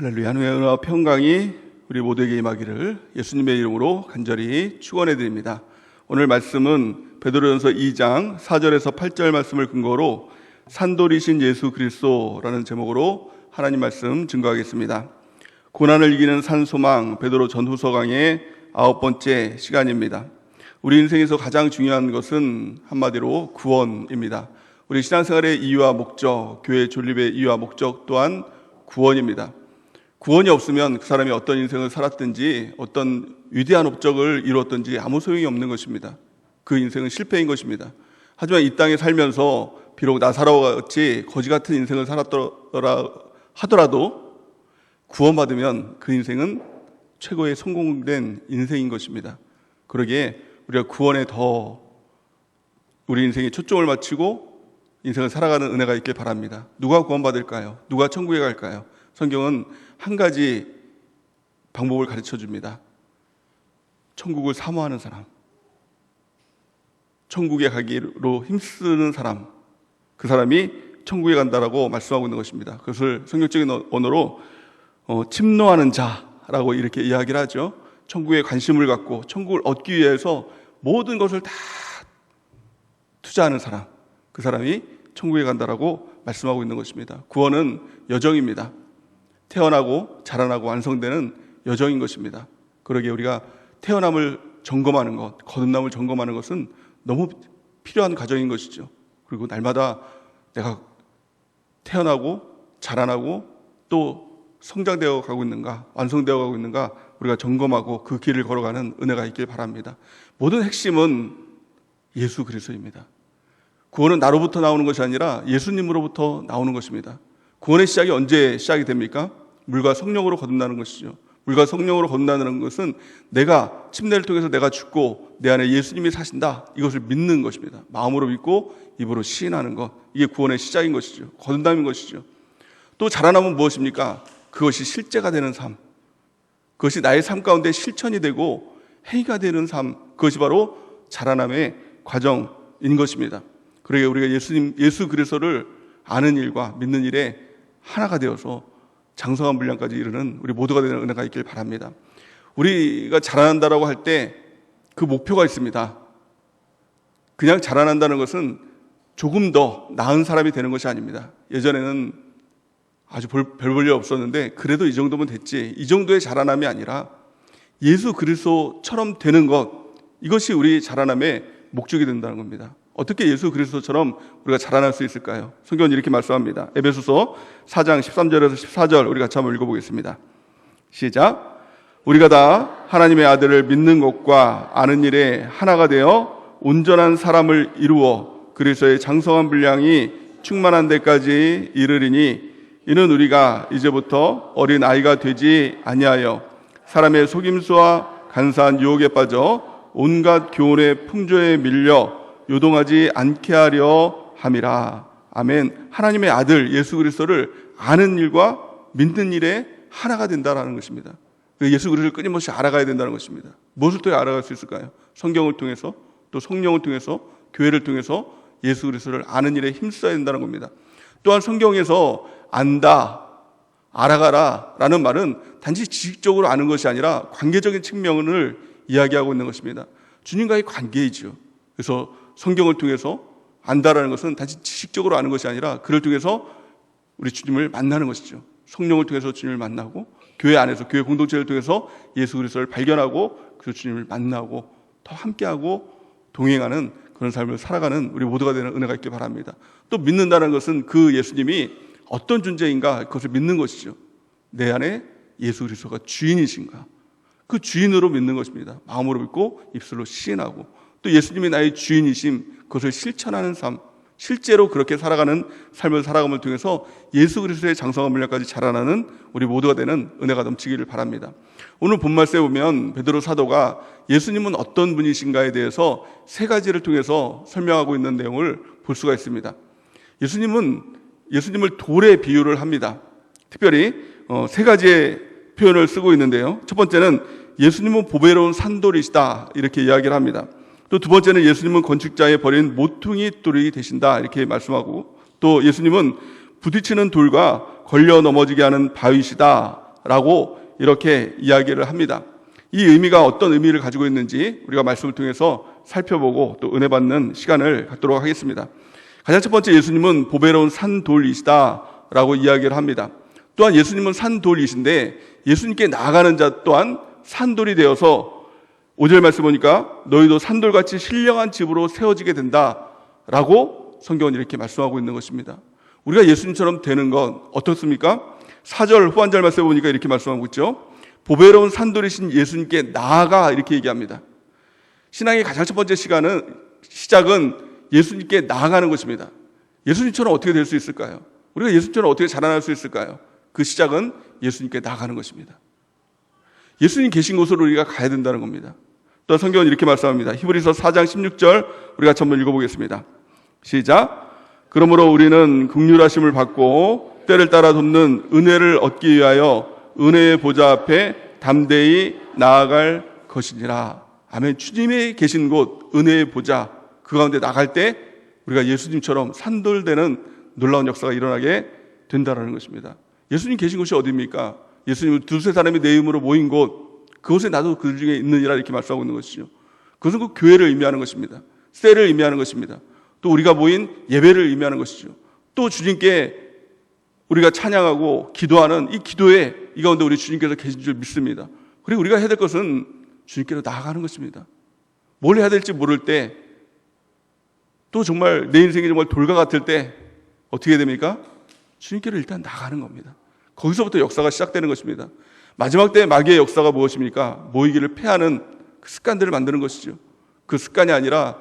할렐루야 하나님의 은혜와 평강이 우리 모두에게 임하기를 예수님의 이름으로 간절히 축원해 드립니다. 오늘 말씀은 베드로전서 2장 4절에서 8절 말씀을 근거로 산돌이신 예수 그리스도라는 제목으로 하나님 말씀 증거하겠습니다. 고난을 이기는 산소망 베드로 전후서 강의 아홉 번째 시간입니다. 우리 인생에서 가장 중요한 것은 한마디로 구원입니다. 우리 신앙생활의 이유와 목적, 교회 존립의 이유와 목적 또한 구원입니다. 구원이 없으면 그 사람이 어떤 인생을 살았든지 어떤 위대한 업적을 이루었든지 아무 소용이 없는 것입니다. 그 인생은 실패인 것입니다. 하지만 이 땅에 살면서 비록 나사로와 같이 거지 같은 인생을 살았더라 하더라도 구원받으면 그 인생은 최고의 성공된 인생인 것입니다. 그러기에 우리가 구원에 더 우리 인생에 초점을 맞추고 인생을 살아가는 은혜가 있길 바랍니다. 누가 구원받을까요? 누가 천국에 갈까요? 성경은 한 가지 방법을 가르쳐 줍니다. 천국을 사모하는 사람, 천국에 가기로 힘쓰는 사람, 그 사람이 천국에 간다라고 말씀하고 있는 것입니다. 그것을 성경적인 언어로 어, 침노하는 자라고 이렇게 이야기를 하죠. 천국에 관심을 갖고 천국을 얻기 위해서 모든 것을 다 투자하는 사람, 그 사람이 천국에 간다라고 말씀하고 있는 것입니다. 구원은 여정입니다. 태어나고 자라나고 완성되는 여정인 것입니다. 그러기에 우리가 태어남을 점검하는 것, 거듭남을 점검하는 것은 너무 필요한 과정인 것이죠. 그리고 날마다 내가 태어나고 자라나고 또 성장되어 가고 있는가, 완성되어 가고 있는가 우리가 점검하고 그 길을 걸어가는 은혜가 있길 바랍니다. 모든 핵심은 예수 그리스도입니다. 구원은 나로부터 나오는 것이 아니라 예수님으로부터 나오는 것입니다. 구원의 시작이 언제 시작이 됩니까? 물과 성령으로 거듭나는 것이죠. 물과 성령으로 거듭나는 것은 내가 침례를 통해서 내가 죽고 내 안에 예수님이 사신다. 이것을 믿는 것입니다. 마음으로 믿고 입으로 시인하는 것. 이게 구원의 시작인 것이죠. 거듭남인 것이죠. 또 자라나면 무엇입니까? 그것이 실제가 되는 삶. 그것이 나의 삶 가운데 실천이 되고 행위가 되는 삶. 그것이 바로 자라남의 과정인 것입니다. 그러게 우리가 예수님, 예수 그리스도를 아는 일과 믿는 일에 하나가 되어서 장성한 분량까지 이르는 우리 모두가 되는 은혜가 있길 바랍니다. 우리가 자라난다라고 할 때 그 목표가 있습니다. 그냥 자라난다는 것은 조금 더 나은 사람이 되는 것이 아닙니다. 예전에는 아주 별볼일 없었는데 그래도 이 정도면 됐지. 이 정도의 자라남이 아니라 예수 그리스도처럼 되는 것 이것이 우리 자라남의 목적이 된다는 겁니다. 어떻게 예수 그리스도처럼 우리가 자라날 수 있을까요? 성경은 이렇게 말씀합니다. 에베소서 4장 13절에서 14절 우리 같이 한번 읽어보겠습니다. 시작. 우리가 다 하나님의 아들을 믿는 것과 아는 일에 하나가 되어 온전한 사람을 이루어 그리스도의 장성한 분량이 충만한 데까지 이르리니 이는 우리가 이제부터 어린 아이가 되지 아니하여 사람의 속임수와 간사한 유혹에 빠져 온갖 교훈의 풍조에 밀려 요동하지 않게 하려 함이라. 아멘. 하나님의 아들 예수 그리스도를 아는 일과 믿는 일에 하나가 된다라는 것입니다. 그 예수 그리스도를 끊임없이 알아가야 된다는 것입니다. 무엇을 통해 알아갈 수 있을까요? 성경을 통해서 또 성령을 통해서 교회를 통해서 예수 그리스도를 아는 일에 힘써야 된다는 겁니다. 또한 성경에서 안다, 알아가라 라는 말은 단지 지식적으로 아는 것이 아니라 관계적인 측면을 이야기하고 있는 것입니다. 주님과의 관계이죠. 그래서 성경을 통해서 안다라는 것은 단지 지식적으로 아는 것이 아니라 그를 통해서 우리 주님을 만나는 것이죠. 성령을 통해서 주님을 만나고 교회 안에서 교회 공동체를 통해서 예수 그리스도를 발견하고 그 주님을 만나고 더 함께하고 동행하는 그런 삶을 살아가는 우리 모두가 되는 은혜가 있길 바랍니다. 또 믿는다는 것은 그 예수님이 어떤 존재인가 그것을 믿는 것이죠. 내 안에 예수 그리스도가 주인이신가? 그 주인으로 믿는 것입니다. 마음으로 믿고 입술로 시인하고 또 예수님이 나의 주인이심 그것을 실천하는 삶, 실제로 그렇게 살아가는 삶을 살아감을 통해서 예수 그리스도의 장성한 물량까지 자라나는 우리 모두가 되는 은혜가 넘치기를 바랍니다. 오늘 본말씀에 보면 베드로 사도가 예수님은 어떤 분이신가에 대해서 세 가지를 통해서 설명하고 있는 내용을 볼 수가 있습니다. 예수님은 예수님을 돌에 비유를 합니다. 특별히 어, 세 가지의 표현을 쓰고 있는데요. 첫 번째는 예수님은 보배로운 산돌이시다 이렇게 이야기를 합니다. 또 두 번째는 예수님은 건축자의 버린 모퉁이 돌이 되신다 이렇게 말씀하고 또 예수님은 부딪히는 돌과 걸려 넘어지게 하는 바위시다 라고 이렇게 이야기를 합니다. 이 의미가 어떤 의미를 가지고 있는지 우리가 말씀을 통해서 살펴보고 또 은혜 받는 시간을 갖도록 하겠습니다. 가장 첫 번째 예수님은 보배로운 산돌이시다라고 이야기를 합니다. 또한 예수님은 산돌이신데 예수님께 나아가는 자 또한 산돌이 되어서 5절 말씀 보니까 너희도 산돌같이 신령한 집으로 세워지게 된다라고 성경은 이렇게 말씀하고 있는 것입니다. 우리가 예수님처럼 되는 건 어떻습니까? 4절 후반절 말씀 보니까 이렇게 말씀하고 있죠. 보배로운 산돌이신 예수님께 나아가 이렇게 얘기합니다. 신앙의 가장 첫 번째 시간은 시작은 예수님께 나아가는 것입니다. 예수님처럼 어떻게 될 수 있을까요? 우리가 예수님처럼 어떻게 자라날 수 있을까요? 그 시작은 예수님께 나아가는 것입니다. 예수님 계신 곳으로 우리가 가야 된다는 겁니다. 또 성경은 이렇게 말씀합니다. 히브리서 4장 16절 우리가 한번 읽어보겠습니다. 시작. 그러므로 우리는 극률하심을 받고 때를 따라 돕는 은혜를 얻기 위하여 은혜의 보좌 앞에 담대히 나아갈 것이니라. 아멘. 주님이 계신 곳 은혜의 보좌 그 가운데 나갈 때 우리가 예수님처럼 산돌되는 놀라운 역사가 일어나게 된다라는 것입니다. 예수님 계신 곳이 어디입니까? 예수님은 두세 사람이 내 이름으로 모인 곳 그곳에 나도 그 중에 있느니라 이렇게 말씀하고 있는 것이죠. 그것은 그 교회를 의미하는 것입니다. 셀을 의미하는 것입니다. 또 우리가 모인 예배를 의미하는 것이죠. 또 주님께 우리가 찬양하고 기도하는 이 기도에 이 가운데 우리 주님께서 계신 줄 믿습니다. 그리고 우리가 해야 될 것은 주님께로 나아가는 것입니다. 뭘 해야 될지 모를 때, 또 정말 내 인생이 정말 돌과 같을 때 어떻게 됩니까? 주님께로 일단 나가는 겁니다. 거기서부터 역사가 시작되는 것입니다. 마지막 때 마귀의 역사가 무엇입니까? 모이기를 패하는 그 습관들을 만드는 것이죠. 그 습관이 아니라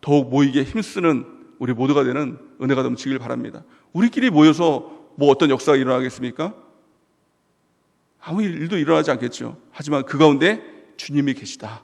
더욱 모이기에 힘쓰는 우리 모두가 되는 은혜가 넘치길 바랍니다. 우리끼리 모여서 뭐 어떤 역사가 일어나겠습니까? 아무 일도 일어나지 않겠죠. 하지만 그 가운데 주님이 계시다.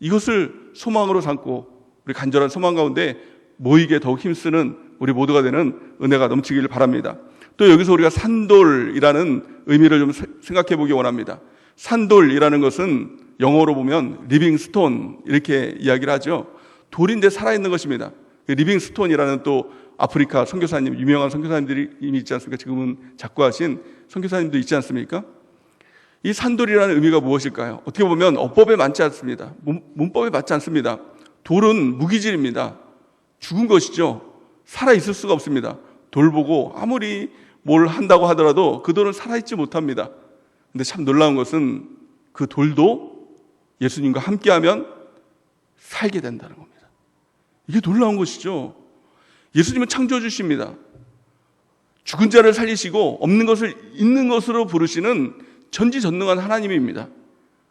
이것을 소망으로 삼고 우리 간절한 소망 가운데 모이게 더욱 힘쓰는 우리 모두가 되는 은혜가 넘치기를 바랍니다. 또 여기서 우리가 산돌이라는 의미를 좀 생각해 보기 원합니다. 산돌이라는 것은 영어로 보면 리빙 스톤 이렇게 이야기를 하죠. 돌인데 살아있는 것입니다. 리빙 스톤이라는 또 아프리카 선교사님 유명한 선교사님들이 이미 있지 않습니까? 지금은 작고하신 선교사님도 있지 않습니까? 이 산돌이라는 의미가 무엇일까요? 어떻게 보면 어법에 맞지 않습니다. 문, 법에 맞지 않습니다. 돌은 무기질입니다. 죽은 것이죠. 살아 있을 수가 없습니다. 돌 보고 아무리 뭘 한다고 하더라도 그 돌은 살아있지 못합니다. 근데 참 놀라운 것은 그 돌도 예수님과 함께하면 살게 된다는 겁니다. 이게 놀라운 것이죠. 예수님은 창조주십니다. 죽은 자를 살리시고 없는 것을 있는 것으로 부르시는 전지전능한 하나님입니다.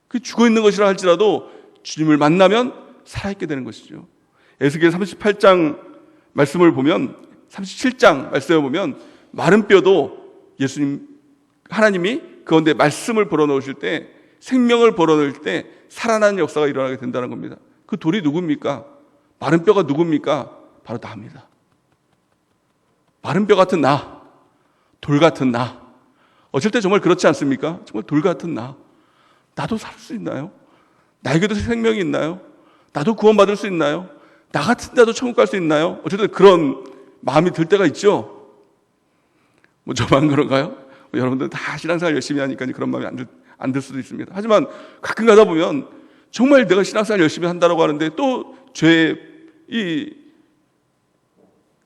그 죽어 있는 것이라 할지라도 주님을 만나면 살아있게 되는 것이죠. 에스겔 38장 말씀을 보면 37장 말씀을 보면 마른 뼈도 예수님 하나님이 그런데 말씀을 불어넣으실 때 생명을 불어넣을 때 살아나는 역사가 일어나게 된다는 겁니다. 그 돌이 누굽니까? 마른 뼈가 누굽니까? 바로 나입니다. 마른 뼈 같은 나, 돌 같은 나. 어쩔 때 정말 그렇지 않습니까? 정말 돌 같은 나. 나도 살 수 있나요? 나에게도 생명이 있나요? 나도 구원받을 수 있나요? 나 같은 나도 천국 갈 수 있나요? 어쨌든 그런 마음이 들 때가 있죠. 뭐 저만 그런가요? 뭐 여러분들 다 신앙생활 열심히 하니까 그런 마음이 안 들, 안 들 수도 있습니다. 하지만 가끔 가다 보면 정말 내가 신앙생활 열심히 한다고 하는데 또 죄의 이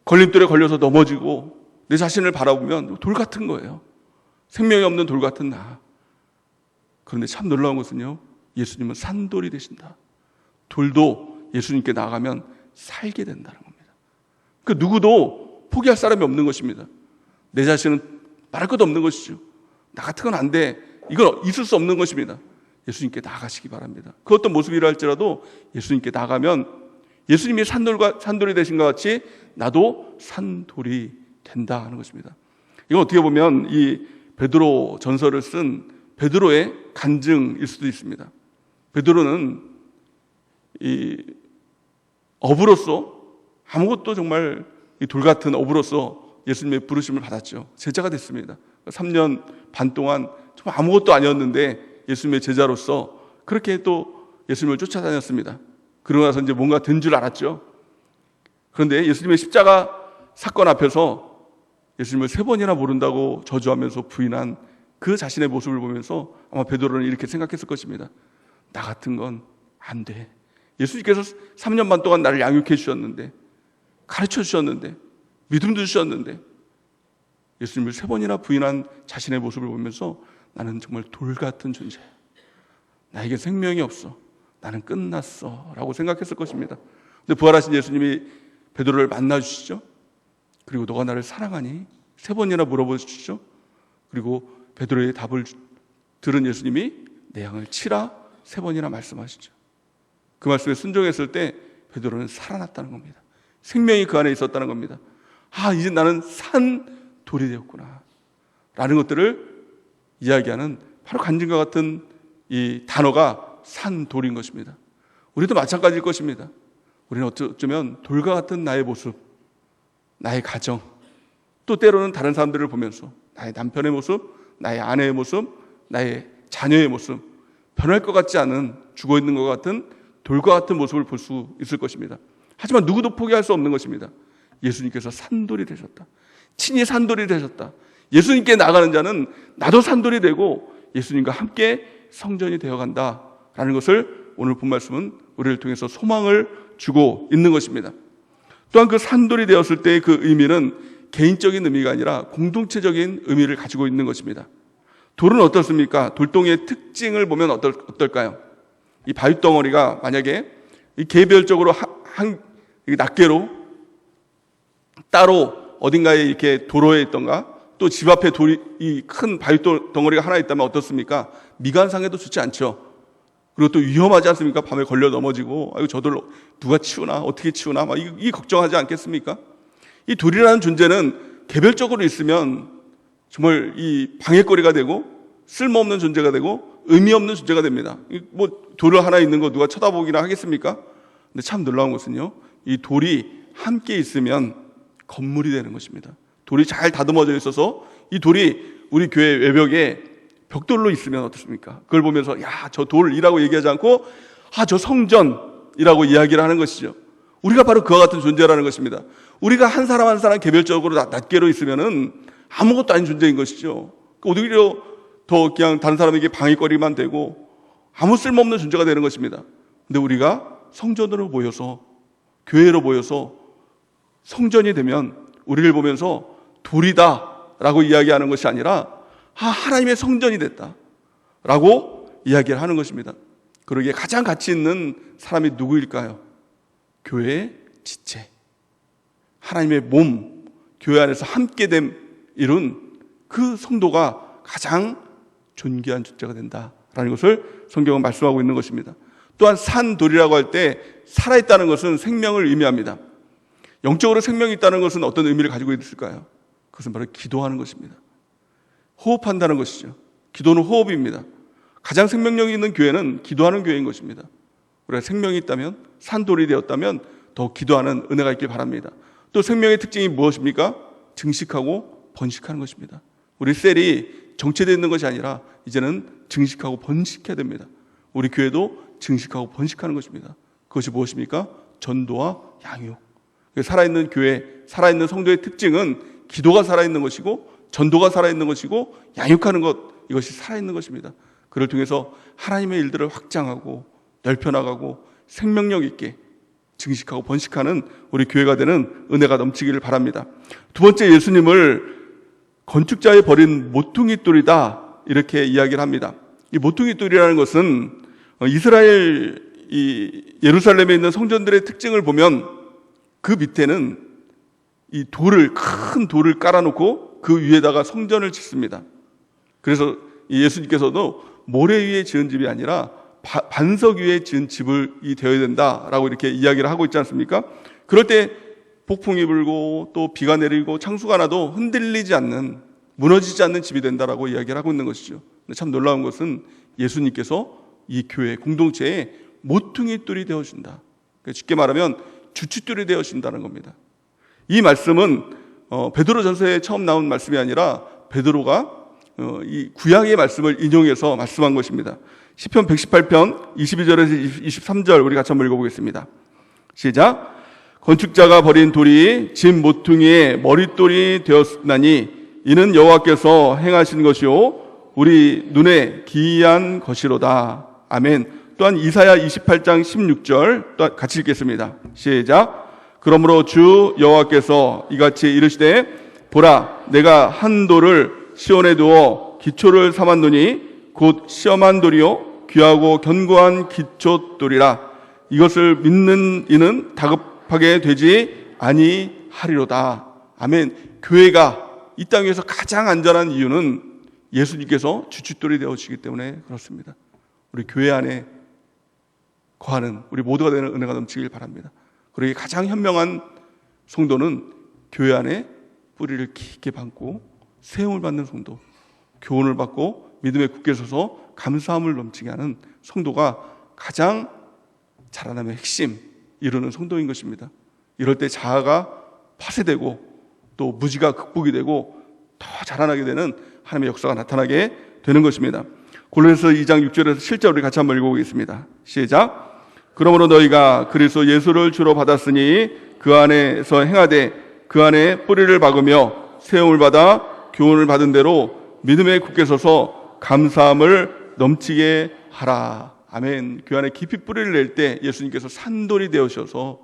걸림돌에 걸려서 넘어지고 내 자신을 바라보면 돌 같은 거예요. 생명이 없는 돌 같은 나. 그런데 참 놀라운 것은요. 예수님은 산돌이 되신다. 돌도 예수님께 나가면 살게 된다는 겁니다. 그 누구도 포기할 사람이 없는 것입니다. 내 자신은 말할 것도 없는 것이죠. 나 같은 건 안 돼. 이건 있을 수 없는 것입니다. 예수님께 나가시기 바랍니다. 그 어떤 모습이라 할지라도 예수님께 나가면 예수님이 산돌과 산돌이 되신 것 같이 나도 산돌이 된다 하는 것입니다. 이건 어떻게 보면 이 베드로 전설을 쓴 베드로의 간증일 수도 있습니다. 베드로는 이 어부로서 아무것도 정말 돌 같은 어부로서 예수님의 부르심을 받았죠. 제자가 됐습니다. 3년 반 동안 정말 아무것도 아니었는데 예수님의 제자로서 그렇게 또 예수님을 쫓아다녔습니다. 그러고 나서 이제 뭔가 된 줄 알았죠. 그런데 예수님의 십자가 사건 앞에서 예수님을 세 번이나 모른다고 저주하면서 부인한 그 자신의 모습을 보면서 아마 베드로는 이렇게 생각했을 것입니다. 나 같은 건 안 돼. 예수님께서 3년 반 동안 나를 양육해 주셨는데 가르쳐 주셨는데 믿음도 주셨는데 예수님을 세 번이나 부인한 자신의 모습을 보면서 나는 정말 돌 같은 존재야. 나에게 생명이 없어. 나는 끝났어. 라고 생각했을 것입니다. 근데 부활하신 예수님이 베드로를 만나 주시죠. 그리고 너가 나를 사랑하니? 세 번이나 물어보시죠. 그리고 베드로의 답을 주- 들은 예수님이 내 양을 치라 세 번이나 말씀하시죠. 그 말씀에 순종했을 때 베드로는 살아났다는 겁니다. 생명이 그 안에 있었다는 겁니다. 아, 이제 나는 산 돌이 되었구나. 라는 것들을 이야기하는 바로 간증과 같은 이 단어가 산 돌인 것입니다. 우리도 마찬가지일 것입니다. 우리는 어쩌면 돌과 같은 나의 모습, 나의 가정, 또 때로는 다른 사람들을 보면서 나의 남편의 모습, 나의 아내의 모습, 나의 자녀의 모습, 변할 것 같지 않은 죽어 있는 것 같은 돌과 같은 모습을 볼 수 있을 것입니다. 하지만 누구도 포기할 수 없는 것입니다. 예수님께서 산돌이 되셨다. 친히 산돌이 되셨다. 예수님께 나가는 자는 나도 산돌이 되고 예수님과 함께 성전이 되어 간다라는 것을 오늘 본 말씀은 우리를 통해서 소망을 주고 있는 것입니다. 또한 그 산돌이 되었을 때의 그 의미는 개인적인 의미가 아니라 공동체적인 의미를 가지고 있는 것입니다. 돌은 어떻습니까? 돌덩이의 특징을 보면 어떨, 어떨까요? 이 바위 덩어리가 만약에 이 개별적으로 한, 한 낱개로 따로 어딘가에 이렇게 도로에 있던가 또 집 앞에 돌이 이큰 바위 덩어리가 하나 있다면 어떻습니까? 미관상에도 좋지 않죠. 그리고 또 위험하지 않습니까? 밤에 걸려 넘어지고 아이고 저들 누가 치우나 어떻게 치우나 막 이, 이 걱정하지 않겠습니까? 이 돌이라는 존재는 개별적으로 있으면 정말 이 방해거리가 되고 쓸모없는 존재가 되고 의미 없는 존재가 됩니다. 이뭐 돌을 하나 있는 거 누가 쳐다보기나 하겠습니까? 근데 참 놀라운 것은요. 이 돌이 함께 있으면 건물이 되는 것입니다. 돌이 잘 다듬어져 있어서 이 돌이 우리 교회 외벽에 벽돌로 있으면 어떻습니까? 그걸 보면서 야, 저 돌이라고 얘기하지 않고 아, 저 성전이라고 이야기를 하는 것이죠. 우리가 바로 그와 같은 존재라는 것입니다. 우리가 한 사람 한 사람 개별적으로 낱- 낱개로 있으면은 아무것도 아닌 존재인 것이죠. 그 오히려 더 그냥 다른 사람에게 방해거리만 되고 아무 쓸모없는 존재가 되는 것입니다. 근데 우리가 성전으로 모여서 교회로 모여서 성전이 되면 우리를 보면서 돌이다 라고 이야기하는 것이 아니라 아, 하나님의 성전이 됐다 라고 이야기를 하는 것입니다. 그러기에 가장 가치 있는 사람이 누구일까요? 교회의 지체. 하나님의 몸, 교회 안에서 함께됨 이룬 그 성도가 가장 존귀한 존재가 된다라는 것을 성경은 말씀하고 있는 것입니다. 또한 산돌이라고 할 때 살아있다는 것은 생명을 의미합니다. 영적으로 생명이 있다는 것은 어떤 의미를 가지고 있을까요? 그것은 바로 기도하는 것입니다. 호흡한다는 것이죠. 기도는 호흡입니다. 가장 생명력이 있는 교회는 기도하는 교회인 것입니다. 우리가 생명이 있다면 산돌이 되었다면 더 기도하는 은혜가 있길 바랍니다. 또 생명의 특징이 무엇입니까? 증식하고 번식하는 것입니다. 우리 셀이 정체되어 있는 것이 아니라 이제는 증식하고 번식해야 됩니다. 우리 교회도 증식하고 번식하는 것입니다. 그것이 무엇입니까? 전도와 양육. 살아있는 교회, 살아있는 성도의 특징은 기도가 살아있는 것이고 전도가 살아있는 것이고 양육하는 것 이것이 살아있는 것입니다. 그를 통해서 하나님의 일들을 확장하고 넓혀나가고 생명력 있게 증식하고 번식하는 우리 교회가 되는 은혜가 넘치기를 바랍니다. 두 번째 예수님을 건축자에 버린 모퉁이 돌이다 이렇게 이야기를 합니다. 이 모퉁이 돌이라는 것은 어, 이스라엘 이 예루살렘에 있는 성전들의 특징을 보면 그 밑에는 이 돌을 큰 돌을 깔아놓고 그 위에다가 성전을 짓습니다. 그래서 이 예수님께서도 모래 위에 지은 집이 아니라 바- 반석 위에 지은 집을 이 되어야 된다라고 이렇게 이야기를 하고 있지 않습니까? 그럴 때 폭풍이 불고 또 비가 내리고 창수가 나도 흔들리지 않는 무너지지 않는 집이 된다라고 이야기를 하고 있는 것이죠. 참 놀라운 것은 예수님께서 이 교회 공동체에 모퉁이 돌이 되어준다. 그러니까 쉽게 말하면 주춧돌이 되어준다는 겁니다. 이 말씀은 어, 베드로전서에 처음 나온 말씀이 아니라 베드로가 어, 이 구약의 말씀을 인용해서 말씀한 것입니다. 시편 118편 22절에서 23절 우리 같이 한번 읽어보겠습니다. 시작. 건축자가 버린 돌이 집 모퉁이의 머릿돌이 되었나니 이는 여호와께서 행하신 것이요 우리 눈에 기이한 것이로다. 아멘. 또한 이사야 28장 16절 또 같이 읽겠습니다. 시작. 그러므로 주 여호와께서 이같이 이르시되 보라 내가 한 돌을 시온에 두어 기초를 삼았노니 곧 시험한 돌이요 귀하고 견고한 기초 돌이라 이것을 믿는 이는 다급하게 되지 아니하리로다. 아멘. 교회가 이땅 위에서 가장 안전한 이유는 예수님께서 주춧돌이 되어주시기 때문에 그렇습니다. 우리 교회 안에 거하는 우리 모두가 되는 은혜가 넘치길 바랍니다. 그러기 가장 현명한 성도는 교회 안에 뿌리를 깊게 받고 세움을 받는 성도, 교훈을 받고 믿음에 굳게 서서 감사함을 넘치게 하는 성도가 가장 자라남의 핵심 이루는 성도인 것입니다. 이럴 때 자아가 파쇄되고 또 무지가 극복이 되고 더 자라나게 되는 하나님의 역사가 나타나게 되는 것입니다. 골로새서 2장 6절에서 7절 우리 같이 한번 읽어보겠습니다. 시작. 그러므로 너희가 그리스도 예수를 주로 받았으니 그 안에서 행하되 그 안에 뿌리를 박으며 세움을 받아 교훈을 받은 대로 믿음에 굳게 서서 감사함을 넘치게 하라. 아멘. 그 안에 깊이 뿌리를 낼 때 예수님께서 산돌이 되어셔서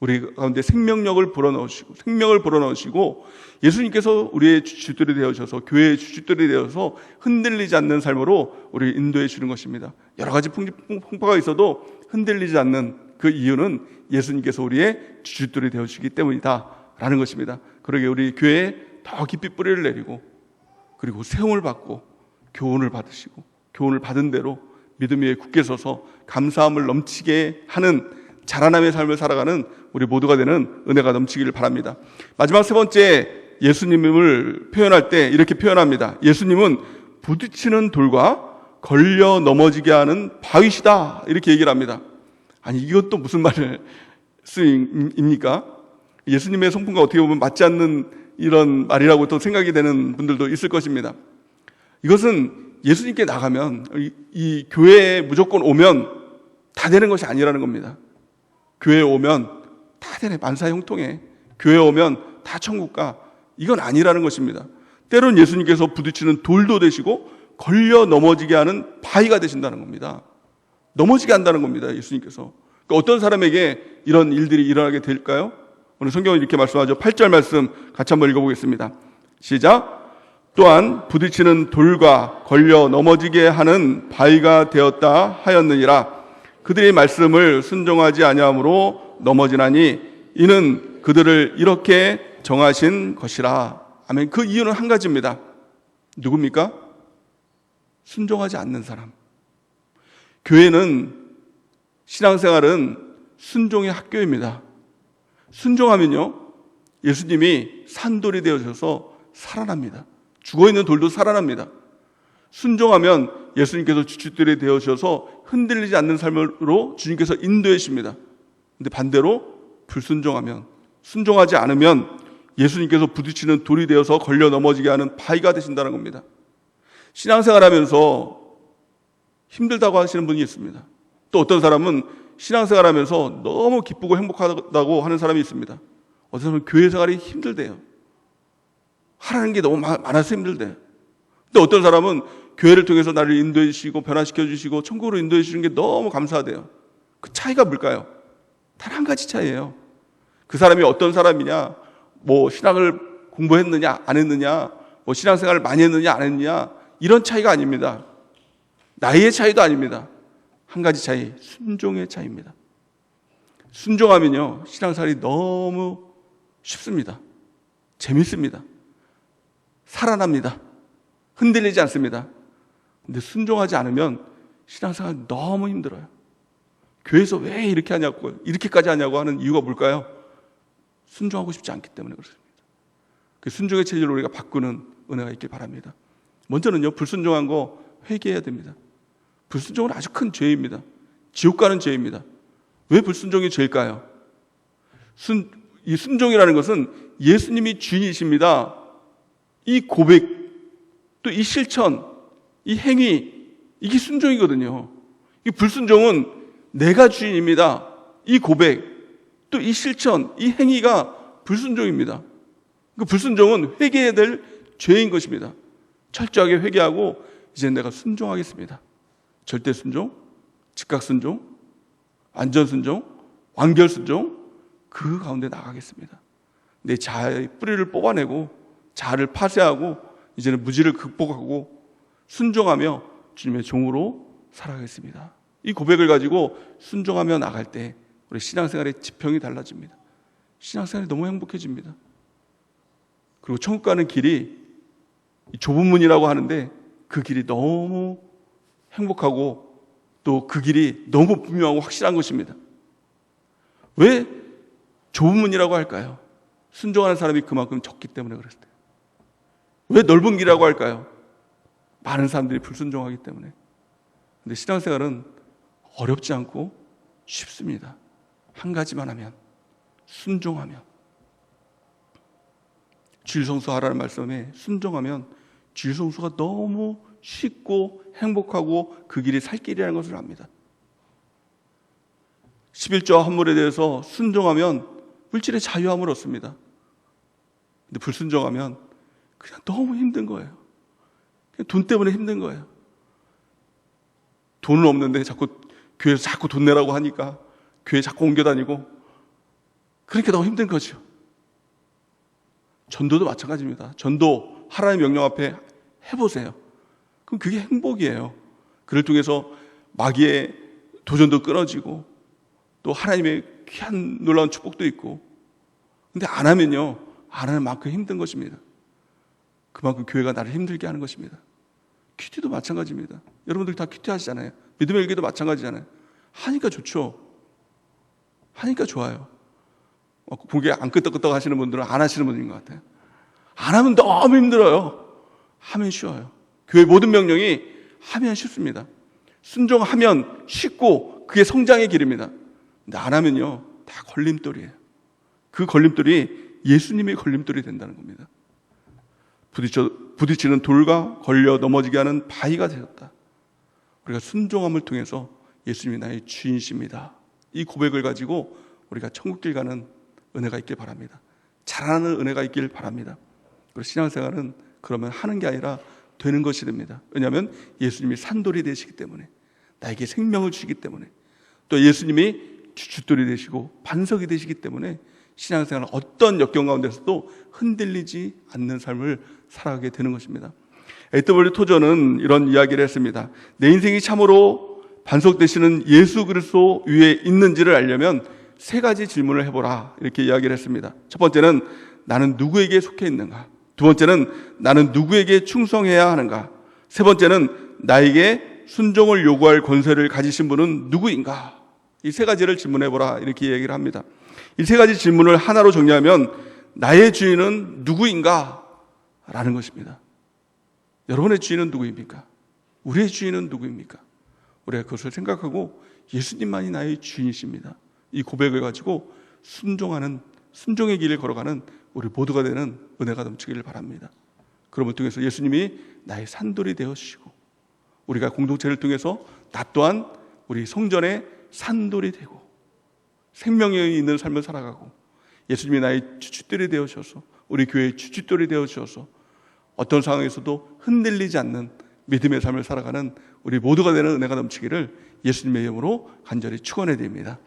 우리 가운데 생명력을 불어넣으시고 생명을 불어넣으시고 예수님께서 우리의 주춧돌이 되어셔서 교회의 주춧돌이 되어서 흔들리지 않는 삶으로 우리 인도해 주는 것입니다. 여러 가지 풍- 풍파가 있어도 흔들리지 않는 그 이유는 예수님께서 우리의 주춧돌이 되어주시기 때문이다라는 것입니다. 그러게 우리 교회에 더 깊이 뿌리를 내리고 그리고 세움을 받고 교훈을 받으시고 교훈을 받은 대로 믿음 위에 굳게 서서 감사함을 넘치게 하는 자라남의 삶을 살아가는 우리 모두가 되는 은혜가 넘치기를 바랍니다. 마지막 세 번째 예수님을 표현할 때 이렇게 표현합니다. 예수님은 부딪히는 돌과 걸려 넘어지게 하는 바위시다 이렇게 얘기를 합니다. 아니 이것도 무슨 말을 쓰입니까? 예수님의 성품과 어떻게 보면 맞지 않는 이런 말이라고 또 생각이 되는 분들도 있을 것입니다. 이것은 예수님께 나가면 이, 이 교회에 무조건 오면 다 되는 것이 아니라는 겁니다. 교회에 오면 다 되네 만사 형통해. 교회에 오면 다 천국 가. 이건 아니라는 것입니다. 때론 예수님께서 부딪히는 돌도 되시고 걸려 넘어지게 하는 바위가 되신다는 겁니다. 넘어지게 한다는 겁니다. 예수님께서. 그러니까 어떤 사람에게 이런 일들이 일어나게 될까요? 오늘 성경은 이렇게 말씀하죠. 8절 말씀 같이 한번 읽어보겠습니다. 시작. 또한 부딪히는 돌과 걸려 넘어지게 하는 바위가 되었다 하였느니라. 그들의 말씀을 순종하지 아니함으로 넘어지나니 이는 그들을 이렇게 정하신 것이라. 아멘. 그 이유는 한 가지입니다. 누굽니까? 순종하지 않는 사람. 교회는 신앙생활은 순종의 학교입니다. 순종하면요, 예수님이 산돌이 되어져서 살아납니다. 죽어 있는 돌도 살아납니다. 순종하면 예수님께서 주춧돌이 되어셔서 흔들리지 않는 삶으로 주님께서 인도해 주십니다. 근데 반대로 불순종하면 순종하지 않으면 예수님께서 부딪히는 돌이 되어서 걸려 넘어지게 하는 바위가 되신다는 겁니다. 신앙생활 하면서 힘들다고 하시는 분이 있습니다. 또 어떤 사람은 신앙생활 하면서 너무 기쁘고 행복하다고 하는 사람이 있습니다. 어떤 사람은 교회 생활이 힘들대요. 하라는 게 너무 많- 많아서 힘들대. 근데 어떤 사람은 교회를 통해서 나를 인도해 주시고 변화시켜 주시고 천국으로 인도해 주시는 게 너무 감사하대요. 그 차이가 뭘까요? 단 한 가지 차이예요. 그 사람이 어떤 사람이냐, 뭐 신앙을 공부했느냐, 안 했느냐, 뭐 신앙생활을 많이 했느냐, 안 했느냐, 이런 차이가 아닙니다. 나이의 차이도 아닙니다. 한 가지 차이, 순종의 차이입니다. 순종하면요, 신앙생활이 너무 쉽습니다. 재밌습니다. 살아납니다. 흔들리지 않습니다. 근데 순종하지 않으면 신앙생활 너무 힘들어요. 교회에서 왜 이렇게 하냐고, 이렇게까지 하냐고 하는 이유가 뭘까요? 순종하고 싶지 않기 때문에 그렇습니다. 그 순종의 체질을 우리가 바꾸는 은혜가 있길 바랍니다. 먼저는요, 불순종한 거 회개해야 됩니다. 불순종은 아주 큰 죄입니다. 지옥 가는 죄입니다. 왜 불순종이 죄일까요? 순, 이 순종이라는 것은 예수님이 주인이십니다. 이 고백, 또 이 실천, 이 행위, 이게 순종이거든요. 이 불순종은 내가 주인입니다. 이 고백, 또 이 실천, 이 행위가 불순종입니다. 그 불순종은 회개해야 될 죄인 것입니다. 철저하게 회개하고 이제 내가 순종하겠습니다. 절대 순종, 즉각 순종, 안전 순종, 완결 순종 그 가운데 나가겠습니다. 내 자아의 뿌리를 뽑아내고 자아를 파쇄하고 이제는 무지를 극복하고 순종하며 주님의 종으로 살아가겠습니다. 이 고백을 가지고 순종하며 나갈 때 우리 신앙생활의 지평이 달라집니다. 신앙생활이 너무 행복해집니다. 그리고 천국 가는 길이 이 좁은 문이라고 하는데 그 길이 너무 행복하고 또 그 길이 너무 분명하고 확실한 것입니다. 왜 좁은 문이라고 할까요? 순종하는 사람이 그만큼 적기 때문에 그랬어요. 왜 넓은 길이라고 할까요? 많은 사람들이 불순종하기 때문에. 근데 신앙생활은 어렵지 않고 쉽습니다. 한 가지만 하면 순종하면 주일성수 하라는 말씀에 순종하면 주일성수가 너무 쉽고 행복하고 그 길이 살 길이라는 것을 압니다. 11조와 환물에 대해서 순종하면 물질의 자유함을 얻습니다. 근데 불순종하면 그냥 너무 힘든 거예요. 그냥 돈 때문에 힘든 거예요. 돈은 없는데 자꾸 교회에서 자꾸 돈 내라고 하니까 교회 자꾸 옮겨 다니고 그러니까 너무 힘든 거죠. 전도도 마찬가지입니다. 전도 하나님의 명령 앞에 해보세요. 그럼 그게 행복이에요. 그를 통해서 마귀의 도전도 끊어지고 또 하나님의 귀한 놀라운 축복도 있고 근데 안 하면요 안 하는 만큼 힘든 것입니다. 그만큼 교회가 나를 힘들게 하는 것입니다. 큐티도 마찬가지입니다. 여러분들 다 큐티 하시잖아요. 믿음의 일기도 마찬가지잖아요. 하니까 좋죠. 하니까 좋아요. 어, 그게 안 끄떡끄떡 하시는 분들은 안 하시는 분인 것 같아요. 안 하면 너무 힘들어요. 하면 쉬워요. 교회 모든 명령이 하면 쉽습니다. 순종하면 쉽고 그게 성장의 길입니다. 근데 안 하면요, 다 걸림돌이에요. 그 걸림돌이 예수님의 걸림돌이 된다는 겁니다. 부딪혀, 부딪히는 돌과 걸려 넘어지게 하는 바위가 되었다. 우리가 순종함을 통해서 예수님이 나의 주인이십니다. 이 고백을 가지고 우리가 천국길 가는 은혜가 있길 바랍니다. 잘하는 은혜가 있길 바랍니다. 그리고 신앙생활은 그러면 하는 게 아니라 되는 것이 됩니다. 왜냐하면 예수님이 산돌이 되시기 때문에 나에게 생명을 주시기 때문에 또 예수님이 주춧돌이 되시고 반석이 되시기 때문에 신앙생활은 어떤 역경 가운데서도 흔들리지 않는 삶을 살아가게 되는 것입니다. A.W. 토저는 이런 이야기를 했습니다. 내 인생이 참으로 반석 되시는 예수 그리스도 위에 있는지를 알려면 세 가지 질문을 해보라 이렇게 이야기를 했습니다. 첫 번째는 나는 누구에게 속해 있는가? 두 번째는 나는 누구에게 충성해야 하는가? 세 번째는 나에게 순종을 요구할 권세를 가지신 분은 누구인가? 이 세 가지를 질문해보라 이렇게 얘기를 합니다. 이 세 가지 질문을 하나로 정리하면 나의 주인은 누구인가? 라는 것입니다. 여러분의 주인은 누구입니까? 우리의 주인은 누구입니까? 우리가 그것을 생각하고 예수님만이 나의 주인이십니다. 이 고백을 가지고 순종하는 순종의 길을 걸어가는 우리 모두가 되는 은혜가 넘치기를 바랍니다. 그럼을 통해서 예수님이 나의 산돌이 되어 주시고 우리가 공동체를 통해서 나 또한 우리 성전의 산돌이 되고 생명이 있는 삶을 살아가고 예수님이 나의 주춧돌이 되어 주셔서 우리 교회의 주춧돌이 되어 주셔서 어떤 상황에서도 흔들리지 않는 믿음의 삶을 살아가는 우리 모두가 되는 은혜가 넘치기를 예수님의 이름으로 간절히 축원해 드립니다.